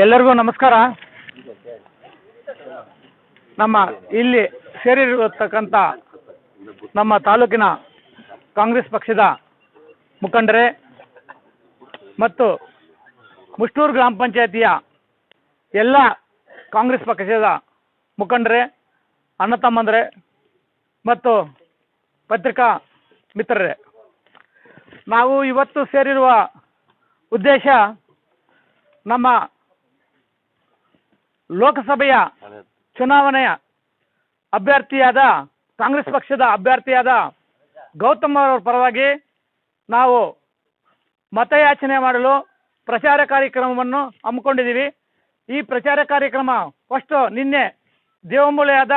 ಎಲ್ಲರಿಗೂ ನಮಸ್ಕಾರ. ನಮ್ಮ ಇಲ್ಲಿ ಸೇರಿರತಕ್ಕಂಥ ನಮ್ಮ ತಾಲೂಕಿನ ಕಾಂಗ್ರೆಸ್ ಪಕ್ಷದ ಮುಖಂಡರೇ ಮತ್ತು ಮುಷ್ಟೂರು ಗ್ರಾಮ ಪಂಚಾಯತಿಯ ಎಲ್ಲ ಕಾಂಗ್ರೆಸ್ ಪಕ್ಷದ ಮುಖಂಡರೇ, ಅಣ್ಣ ತಮ್ಮಂದರೆ ಮತ್ತು ಪತ್ರಿಕಾ ಮಿತ್ರರೇ. ನಾವು ಇವತ್ತು ಸೇರಿರುವ ಉದ್ದೇಶ ನಮ್ಮ ಲೋಕಸಭೆಯ ಚುನಾವಣೆಯ ಅಭ್ಯರ್ಥಿಯಾದ ಕಾಂಗ್ರೆಸ್ ಪಕ್ಷದ ಅಭ್ಯರ್ಥಿಯಾದ ಗೌತಮ್ ಅವರ ಪರವಾಗಿ ನಾವು ಮತಯಾಚನೆ ಮಾಡಲು ಪ್ರಚಾರ ಕಾರ್ಯಕ್ರಮವನ್ನು ಹಮ್ಮಿಕೊಂಡಿದ್ದೀವಿ. ಈ ಪ್ರಚಾರ ಕಾರ್ಯಕ್ರಮ ಫಸ್ಟು ನಿನ್ನೆ ದೇವಮೂಲೆಯಾದ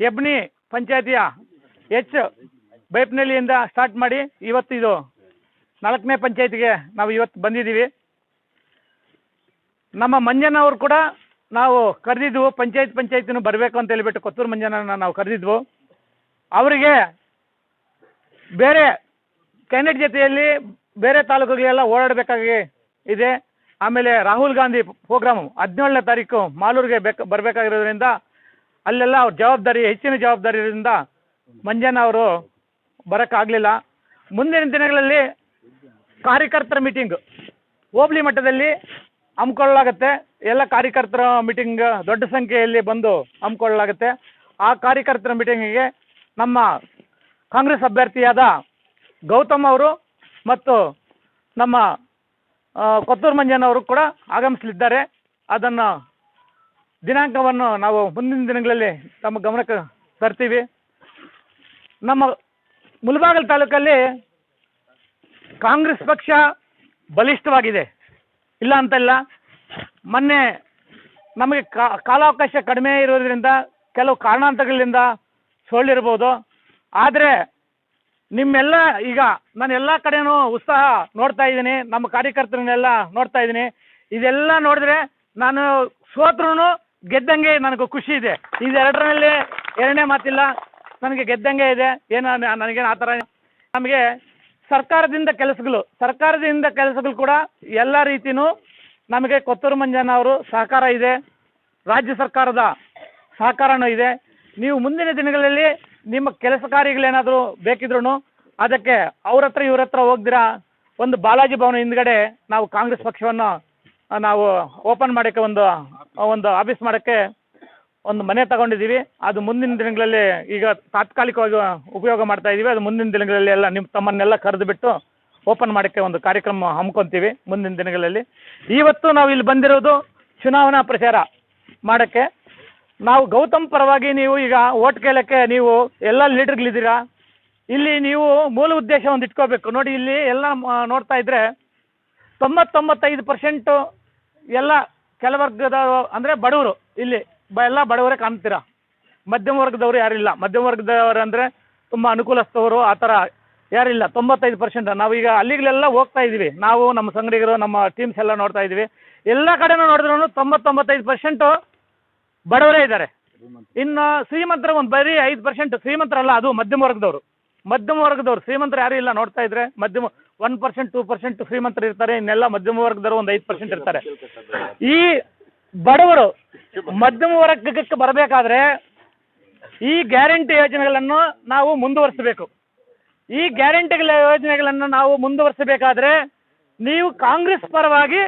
ಎಬ್ನಿ ಪಂಚಾಯತಿಯ ಎಚ್ ಬೈಪ್ನಳ್ಳಿಯಿಂದ ಸ್ಟಾರ್ಟ್ ಮಾಡಿ ಇವತ್ತು ಇದು ನಾಲ್ಕನೇ ಪಂಚಾಯತಿಗೆ ನಾವು ಇವತ್ತು ಬಂದಿದ್ದೀವಿ. ನಮ್ಮ ಮಂಜನವರು ಕೂಡ ನಾವು ಕರೆದಿದ್ವು, ಪಂಚಾಯತ್ ಪಂಚಾಯತಿನೂ ಬರಬೇಕು ಅಂತ ಹೇಳಿಬಿಟ್ಟು ಕೊತ್ತೂರು ಮಂಜನನ್ನ ನಾವು ಕರೆದಿದ್ವು. ಅವರಿಗೆ ಬೇರೆ ಕ್ಯಾಂಡಿಡೇಟ್ ಜೊತೆಯಲ್ಲಿ ಬೇರೆ ತಾಲೂಕುಗಳಿಗೆಲ್ಲ ಓಡಾಡಬೇಕಾಗಿ ಇದೆ. ಆಮೇಲೆ ರಾಹುಲ್ ಗಾಂಧಿ ಪ್ರೋಗ್ರಾಮು ಹದಿನೇಳನೇ ತಾರೀಕು ಮಾಲೂರಿಗೆ ಬೇಕು, ಬರಬೇಕಾಗಿರೋದ್ರಿಂದ ಅಲ್ಲೆಲ್ಲ ಅವ್ರ ಜವಾಬ್ದಾರಿ, ಹೆಚ್ಚಿನ ಜವಾಬ್ದಾರಿ ಇರೋದ್ರಿಂದ ಮಂಜಣ್ಣ ಅವರು ಬರೋಕ್ಕಾಗಲಿಲ್ಲ. ಮುಂದಿನ ದಿನಗಳಲ್ಲಿ ಕಾರ್ಯಕರ್ತರ ಮೀಟಿಂಗ್ ಹೋಬಳಿ ಮಟ್ಟದಲ್ಲಿ ಹಮ್ಮಿಕೊಳ್ಳಲಾಗುತ್ತೆ. ಎಲ್ಲ ಕಾರ್ಯಕರ್ತರ ಮೀಟಿಂಗ್ ದೊಡ್ಡ ಸಂಖ್ಯೆಯಲ್ಲಿ ಬಂದು ಹಮ್ಮಿಕೊಳ್ಳಲಾಗುತ್ತೆ. ಆ ಕಾರ್ಯಕರ್ತರ ಮೀಟಿಂಗಿಗೆ ನಮ್ಮ ಕಾಂಗ್ರೆಸ್ ಅಭ್ಯರ್ಥಿಯಾದ ಗೌತಮ್ ಅವರು ಮತ್ತು ನಮ್ಮ ಕೊತ್ತೂರು ಮಂಜನ್ ಮಂಜಣ್ಣವರು ಕೂಡ ಆಗಮಿಸಲಿದ್ದಾರೆ. ಅದನ್ನು ದಿನಾಂಕವನ್ನು ನಾವು ಮುಂದಿನ ದಿನಗಳಲ್ಲಿ ತಮ್ಮ ಗಮನಕ್ಕೆ ತರ್ತೀವಿ. ನಮ್ಮ ಮುಲ್ಬಾಗಲ್ ತಾಲೂಕಲ್ಲಿ ಕಾಂಗ್ರೆಸ್ ಪಕ್ಷ ಬಲಿಷ್ಠವಾಗಿದೆ. ಇಲ್ಲ ಅಂತಲ್ಲ, ಮೊನ್ನೆ ನಮಗೆ ಕಾಲಾವಕಾಶ ಕಡಿಮೆ ಇರೋದ್ರಿಂದ ಕೆಲವು ಕಾರಣಾಂತರಗಳಿಂದ ಸೋಲಿರ್ಬೋದು ಆದರೆ ನಿಮ್ಮೆಲ್ಲ ಈಗ ನಾನು ಎಲ್ಲ ಕಡೆನೂ ಉತ್ಸಾಹ ನೋಡ್ತಾ ಇದ್ದೀನಿ, ನಮ್ಮ ಕಾರ್ಯಕರ್ತರನ್ನೆಲ್ಲ ನೋಡ್ತಾ ಇದ್ದೀನಿ. ಇದೆಲ್ಲ ನೋಡಿದ್ರೆ ನಾನು ಸೋತ್ರೂ ಗೆದ್ದಂಗೆ ನನಗೆ ಖುಷಿ ಇದೆ. ಇದೆರಡರಲ್ಲಿ ಎರಡನೇ ಮಾತಿಲ್ಲ, ನನಗೆ ಗೆದ್ದಂಗೆ ಇದೆ. ಏನು ನನಗೇನು ಆ ಥರ ನಮಗೆ ಸರ್ಕಾರದಿಂದ ಕೆಲಸಗಳು ಸರ್ಕಾರದಿಂದ ಕೆಲಸಗಳು ಕೂಡ ಎಲ್ಲ ರೀತಿಯೂ ನಮಗೆ ಕೊತ್ತೂರು ಮಂಜಣ್ಣ ಅವರು ಸಹಕಾರ ಇದೆ. ರಾಜ್ಯ ಸರ್ಕಾರದ ಸಹಕಾರನೂ ಇದೆ. ನೀವು ಮುಂದಿನ ದಿನಗಳಲ್ಲಿ ನಿಮ್ಮ ಕೆಲಸ ಕಾರ್ಯಗಳೇನಾದರೂ ಬೇಕಿದ್ರೂ ಅದಕ್ಕೆ ಅವ್ರ ಹತ್ರ ಇವ್ರ ಹತ್ರ ಹೋಗ್ದಿರಾ? ಒಂದು ಬಾಲಾಜಿ ಭವನ ಹಿಂದ್ಗಡೆ ನಾವು ಕಾಂಗ್ರೆಸ್ ಪಕ್ಷವನ್ನು ನಾವು ಓಪನ್ ಮಾಡೋಕ್ಕೆ ಒಂದು ಒಂದು ಆಫೀಸ್ ಮಾಡೋಕ್ಕೆ ಒಂದು ಮನೆ ತಗೊಂಡಿದ್ದೀವಿ. ಅದು ಮುಂದಿನ ದಿನಗಳಲ್ಲಿ ಈಗ ತಾತ್ಕಾಲಿಕವಾಗಿ ಉಪಯೋಗ ಮಾಡ್ತಾ ಇದ್ದೀವಿ ಅದು ಮುಂದಿನ ದಿನಗಳಲ್ಲಿ ಎಲ್ಲ ನಿಮ್ಮ ತಮ್ಮನ್ನೆಲ್ಲ ಕರೆದು ಬಿಟ್ಟು ಓಪನ್ ಮಾಡೋಕ್ಕೆ ಒಂದು ಕಾರ್ಯಕ್ರಮ ಹಮ್ಕೊತೀವಿ ಮುಂದಿನ ದಿನಗಳಲ್ಲಿ. ಇವತ್ತು ನಾವು ಇಲ್ಲಿ ಬಂದಿರೋದು ಚುನಾವಣಾ ಪ್ರಚಾರ ಮಾಡೋಕ್ಕೆ. ನಾವು ಗೌತಮ್ ಪರವಾಗಿ ನೀವು ಈಗ ಓಟ್ ಕೇಳೋಕ್ಕೆ ನೀವು ಎಲ್ಲ ಲೀಡರ್ಗಳಿದ್ದೀರಾ? ಇಲ್ಲಿ ನೀವು ಮೂಲ ಉದ್ದೇಶ ಒಂದು ಇಟ್ಕೋಬೇಕು. ನೋಡಿ ಇಲ್ಲಿ ಎಲ್ಲ ನೋಡ್ತಾ ಇದ್ದರೆ ತೊಂಬತ್ತೊಂಬತ್ತೈದು ಪರ್ಸೆಂಟು ಎಲ್ಲ ಕೆಲವರ್ಗದ ಅಂದರೆ ಬಡವರು ಇಲ್ಲಿ ಬ, ಎಲ್ಲ ಬಡವರೇ ಕಾಣ್ತೀರಾ? ಮಧ್ಯಮ ವರ್ಗದವರು ಯಾರಿಲ್ಲ. ಮಧ್ಯಮ ವರ್ಗದವರು ಅಂದರೆ ತುಂಬ ಅನುಕೂಲಸ್ಥವರು ಆ ಥರ ಯಾರಿಲ್ಲ. ತೊಂಬತ್ತೈದು ಪರ್ಸೆಂಟ್ ನಾವೀಗ ಅಲ್ಲಿಗಳೆಲ್ಲ ಹೋಗ್ತಾ ಇದ್ದೀವಿ ನಾವು ನಮ್ಮ ಸಂಗಡಿಗರು, ನಮ್ಮ ಟೀಮ್ಸ್ ಎಲ್ಲ ನೋಡ್ತಾ ಇದ್ದೀವಿ ಎಲ್ಲ ಕಡೆನೂ ನೋಡಿದ್ರೂ ತೊಂಬತ್ತೊಂಬತ್ತೈದು ಪರ್ಸೆಂಟು ಬಡವರೇ ಇದ್ದಾರೆ. ಇನ್ನು ಶ್ರೀಮಂತರ ಒಂದು ಬರೀ ಐದು ಪರ್ಸೆಂಟ್ ಶ್ರೀಮಂತರಲ್ಲ, ಅದು ಮಧ್ಯಮ ವರ್ಗದವರು. ಮಧ್ಯಮ ವರ್ಗದವರು ಶ್ರೀಮಂತರು ಯಾರು ಇಲ್ಲ ನೋಡ್ತಾ ಇದ್ರೆ, ಮಧ್ಯಮ ಒನ್ ಪರ್ಸೆಂಟ್ ಟೂ ಪರ್ಸೆಂಟ್ ಶ್ರೀಮಂತರು ಇರ್ತಾರೆ, ಇನ್ನೆಲ್ಲ ಮಧ್ಯಮ ವರ್ಗದವರು ಒಂದು ಐದು ಪರ್ಸೆಂಟ್ ಇರ್ತಾರೆ. ಈ ಬಡವರು ಮಧ್ಯಮ ವರ್ಗಕ್ಕೆ ಬರಬೇಕಾದ್ರೆ ಈ ಗ್ಯಾರಂಟಿ ಯೋಜನೆಗಳನ್ನು ನಾವು ಮುಂದುವರಿಸಬೇಕು. ಈ ಗ್ಯಾರಂಟಿಗಳ ಯೋಜನೆಗಳನ್ನು ನಾವು ಮುಂದುವರಿಸಬೇಕಾದ್ರೆ ನೀವು ಕಾಂಗ್ರೆಸ್ ಪರವಾಗಿ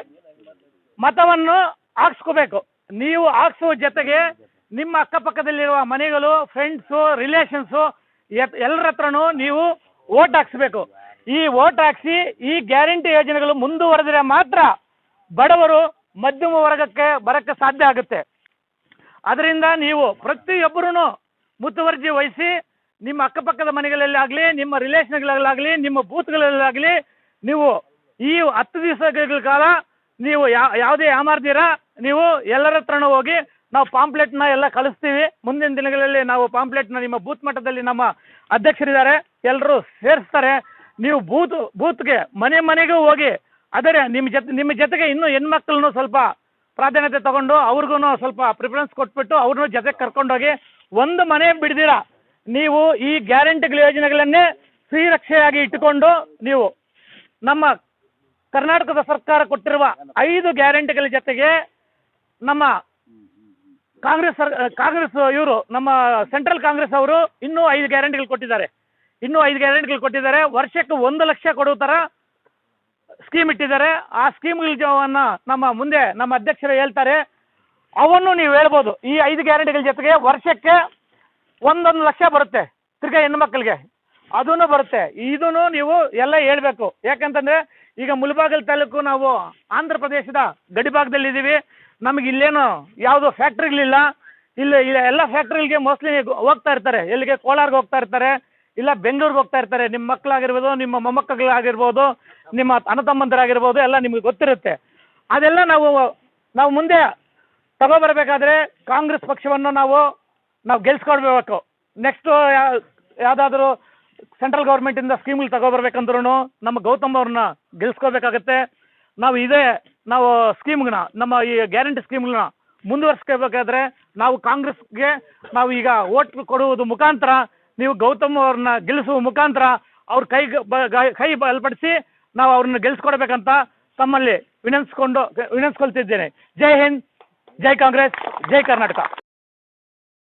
ಮತವನ್ನು ಹಾಕ್ಸ್ಕೋಬೇಕು. ನೀವು ಹಾಕ್ಸುವ ಜೊತೆಗೆ ನಿಮ್ಮ ಅಕ್ಕಪಕ್ಕದಲ್ಲಿರುವ ಮನೆಗಳು ಫ್ರೆಂಡ್ಸು ರಿಲೇಷನ್ಸು ಎಲ್ಲರ ಹತ್ರನೂ ನೀವು ಓಟ್ ಹಾಕ್ಸ್ಬೇಕು. ಈ ಓಟ್ ಹಾಕ್ಸಿ ಈ ಗ್ಯಾರಂಟಿ ಯೋಜನೆಗಳು ಮುಂದುವರೆದರೆ ಮಾತ್ರ ಬಡವರು ಮಧ್ಯಮ ವರ್ಗಕ್ಕೆ ಬರೋಕ್ಕೆ ಸಾಧ್ಯ ಆಗುತ್ತೆ. ಅದರಿಂದ ನೀವು ಪ್ರತಿಯೊಬ್ಬರೂ ಮುತುವರ್ಜಿ ವಹಿಸಿ ನಿಮ್ಮ ಅಕ್ಕಪಕ್ಕದ ಮನೆಗಳಲ್ಲಾಗಲಿ, ನಿಮ್ಮ ರಿಲೇಷನ್ಗಳಲ್ಲಾಗಲಿ, ನಿಮ್ಮ ಬೂತ್ಗಳಲ್ಲಾಗಲಿ ನೀವು ಈ ಹತ್ತು ದಿವಸಗಳ ಕಾಲ ನೀವು ಯಾ, ಯಾವುದೇ ಯಾಮಾರ್ದಿರ ನೀವು ಎಲ್ಲರ ಹತ್ರನೂ ಹೋಗಿ ನಾವು ಪಾಂಪ್ಲೆಟ್ನ ಎಲ್ಲ ಕಳಿಸ್ತೀವಿ. ಮುಂದಿನ ದಿನಗಳಲ್ಲಿ ನಾವು ಪಾಂಪ್ಲೆಟ್ನ ನಿಮ್ಮ ಬೂತ್ ಮಟ್ಟದಲ್ಲಿ ನಮ್ಮ ಅಧ್ಯಕ್ಷರಿದ್ದಾರೆ. ಎಲ್ಲರೂ ಸೇರಿಸ್ತಾರೆ. ನೀವು ಬೂತ್, ಬೂತ್ಗೆ ಮನೆ ಮನೆಗೂ ಹೋಗಿ ಆದರೆ ನಿಮ್ಮ ಜೊತೆ, ನಿಮ್ಮ ಜೊತೆಗೆ ಇನ್ನೂ ಹೆಣ್ಮಕ್ಳನ್ನು ಸ್ವಲ್ಪ ಪ್ರಾಧಾನ್ಯತೆ ತಗೊಂಡು ಅವ್ರಿಗೂ ಸ್ವಲ್ಪ ಪ್ರಿಫರೆನ್ಸ್ ಕೊಟ್ಬಿಟ್ಟು ಅವ್ರನ್ನೂ ಜೊತೆಗೆ ಕರ್ಕೊಂಡೋಗಿ ಒಂದು ಮನೆ ಬಿಡ್ದಿರ, ನೀವು ಈ ಗ್ಯಾರಂಟಿಗಳ ಯೋಜನೆಗಳನ್ನೇ ಶ್ರೀರಕ್ಷೆಯಾಗಿ ಇಟ್ಟುಕೊಂಡು ನೀವು ನಮ್ಮ ಕರ್ನಾಟಕದ ಸರ್ಕಾರ ಕೊಟ್ಟಿರುವ ಐದು ಗ್ಯಾರಂಟಿಗಳ ಜೊತೆಗೆ ನಮ್ಮ ಕಾಂಗ್ರೆಸ್ ಕಾಂಗ್ರೆಸ್ ಇವರು, ನಮ್ಮ ಸೆಂಟ್ರಲ್ ಕಾಂಗ್ರೆಸ್ ಅವರು ಇನ್ನೂ ಐದು ಗ್ಯಾರಂಟಿಗಳು ಕೊಟ್ಟಿದ್ದಾರೆ. ಇನ್ನೂ ಐದು ಗ್ಯಾರಂಟಿಗಳು ಕೊಟ್ಟಿದ್ದಾರೆ. ವರ್ಷಕ್ಕೆ ಒಂದು ಲಕ್ಷ ಕೊಡುವ ಥರ ಸ್ಕೀಮ್ ಇಟ್ಟಿದ್ದಾರೆ. ಆ ಸ್ಕೀಮ್ಗಳನ್ನ ನಮ್ಮ ಮುಂದೆ ನಮ್ಮ ಅಧ್ಯಕ್ಷರು ಹೇಳ್ತಾರೆ. ಅವನ್ನು ನೀವು ಹೇಳ್ಬೋದು. ಈ ಐದು ಗ್ಯಾರಂಟಿಗಳ ಜೊತೆಗೆ ವರ್ಷಕ್ಕೆ ಒಂದೊಂದು ಲಕ್ಷ ಬರುತ್ತೆ ತಿರ್ಗಾ ಹೆಣ್ಮಕ್ಳಿಗೆ. ಅದೂ ಬರುತ್ತೆ. ಇದೂ ನೀವು ಎಲ್ಲ ಹೇಳ್ಬೇಕು. ಯಾಕಂತಂದರೆ ಈಗ ಮುಲ್ಬಾಗಲ್ ತಾಲೂಕು ನಾವು ಆಂಧ್ರ ಪ್ರದೇಶದ ಗಡಿಭಾಗದಲ್ಲಿ ಇದ್ದೀವಿ ನಮಗೆ ಇಲ್ಲೇನು ಯಾವುದು ಫ್ಯಾಕ್ಟ್ರಿಗಳಿಲ್ಲ ಇಲ್ಲಿ, ಇಲ್ಲ, ಎಲ್ಲ ಫ್ಯಾಕ್ಟ್ರಿಗಳಿಗೆ ಮೋಸ್ಟ್ಲಿ ಹೋಗ್ತಾ ಇರ್ತಾರೆ. ಎಲ್ಲಿಗೆ? ಕೋಲಾರ್ಗೆ ಹೋಗ್ತಾ ಇರ್ತಾರೆ. ಇಲ್ಲ ಬೆಂಗಳೂರಿಗೆ ಹೋಗ್ತಾ ಇರ್ತಾರೆ. ನಿಮ್ಮ ಮಕ್ಕಳಾಗಿರ್ಬೋದು, ನಿಮ್ಮ ಮೊಮ್ಮಕ್ಕಳಾಗಿರ್ಬೋದು. ನಿಮ್ಮ ಅಣ್ಣ ಎಲ್ಲ ನಿಮಗೆ ಗೊತ್ತಿರುತ್ತೆ. ಅದೆಲ್ಲ ನಾವು ನಾವು ಮುಂದೆ ತಗೋಬರಬೇಕಾದ್ರೆ ಕಾಂಗ್ರೆಸ್ ಪಕ್ಷವನ್ನು ನಾವು ನಾವು ಗೆಲ್ಸ್ಕೊಡ್ಬೇಕು. ನೆಕ್ಸ್ಟು ಯಾವುದಾದ್ರೂ ಸೆಂಟ್ರಲ್ ಗೌರ್ಮೆಂಟಿಂದ ಸ್ಕೀಮ್ಗಳು ತಗೋಬರ್ಬೇಕಂದ್ರೂ ನಮ್ಮ ಗೌತಮ್ ಅವ್ರನ್ನ ಗೆಲ್ಸ್ಕೋಬೇಕಾಗತ್ತೆ. ನಾವು ಇದೇ, ನಾವು ಸ್ಕೀಮ್ಗಳನ್ನ ನಮ್ಮ ಈ ಗ್ಯಾರಂಟಿ ಸ್ಕೀಮ್ಗಳನ್ನ ಮುಂದುವರ್ಸ್ಕೋಬೇಕಾದ್ರೆ ನಾವು ಕಾಂಗ್ರೆಸ್ಗೆ ನಾವು ಈಗ ಓಟ್ ಕೊಡುವುದು ಮುಖಾಂತರ, ನೀವು ಗೌತಮ್ ಅವ್ರನ್ನ ಗೆಲ್ಲಿಸುವ ಮುಖಾಂತರ ಅವ್ರ ಕೈ ಕೈ ಬಲಪಡಿಸಿ ನಾವು ಅವ್ರನ್ನ ಗೆಲ್ಸ್ಕೊಡ್ಬೇಕಂತ ತಮ್ಮಲ್ಲಿ ವಿನಂತಿಸ್ಕೊಂಡು ವಿನಂತಿಸ್ಕೊಳ್ತಿದ್ದೇನೆ ಜೈ ಹಿಂದ್ ಜೈ ಕಾಂಗ್ರೆಸ್ ಜೈ ಕರ್ನಾಟಕ.